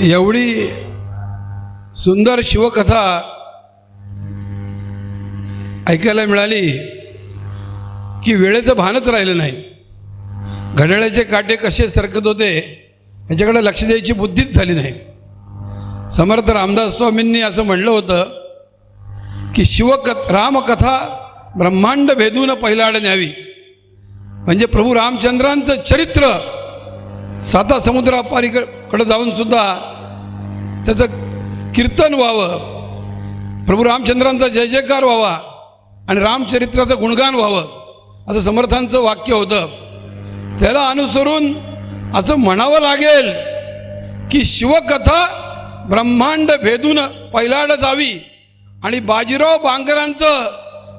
एवढी सुंदर शिवकथा ऐकायला मिळाली की वेळेचं भानच राहिलं नाही. घड्याळाचे काटे कसे सरकत होते याच्याकडे लक्ष द्यायची बुद्धीच झाली नाही. समर्थ रामदास स्वामींनी असं म्हणलं होतं की शिवक रामकथा ब्रह्मांड भेदून पहिलाड न्यावी. म्हणजे प्रभू रामचंद्रांचं चरित्र साता समुद्रापारीकडे जाऊन सुद्धा त्याचं कीर्तन व्हावं. प्रभू रामचंद्रांचा जय जयकार व्हावा आणि रामचरित्राचं गुणगान व्हावं असं समर्थांचं वाक्य होतं. त्याला अनुसरून असं म्हणावं लागेल की शिवकथा ब्रह्मांड भेदून पैलाड जावी आणि बाजीराव बांगरांचं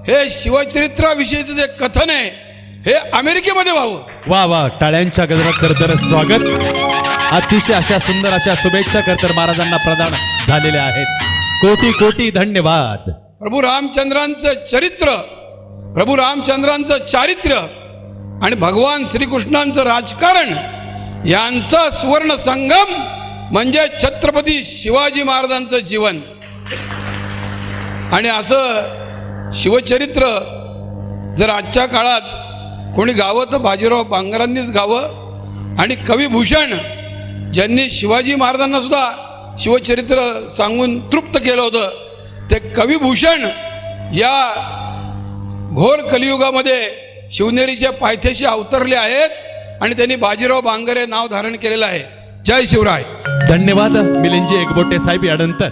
हे शिवचरित्राविषयीचं जे कथन आहे हे अमेरिकेमध्ये व्हावं. वा वा टाळ्यांच्या गजरात तर स्वागत. अतिशय अशा सुंदर अशा शुभेच्छा खरतर महाराजांना प्रदान झालेल्या आहेत. कोटी कोटी धन्यवाद. प्रभू रामचंद्रांचं चरित्र प्रभू रामचंद्रांचं चारित्र्य आणि भगवान श्रीकृष्णांचं राजकारण यांचा सुवर्ण संगम म्हणजे छत्रपती शिवाजी महाराजांचं जीवन. आणि असं शिवचरित्र जर आजच्या काळात कोणी गावं तर बाजीराव बांगरांनीच गावं आणि कविभूषण ज्यांनी शिवाजी महाराजांना सुद्धा शिवचरित्र सांगून तृप्त केलं होतं ते कविभूषण या घोर कलियुगामध्ये शिवनेरीच्या पायथ्याशी अवतरले आहेत आणि त्यांनी बाजीराव बांगरे नाव धारण केलेलं आहे. जय शिवराय. धन्यवाद मिलिंदजी एकबोटे साहेब यानंतर.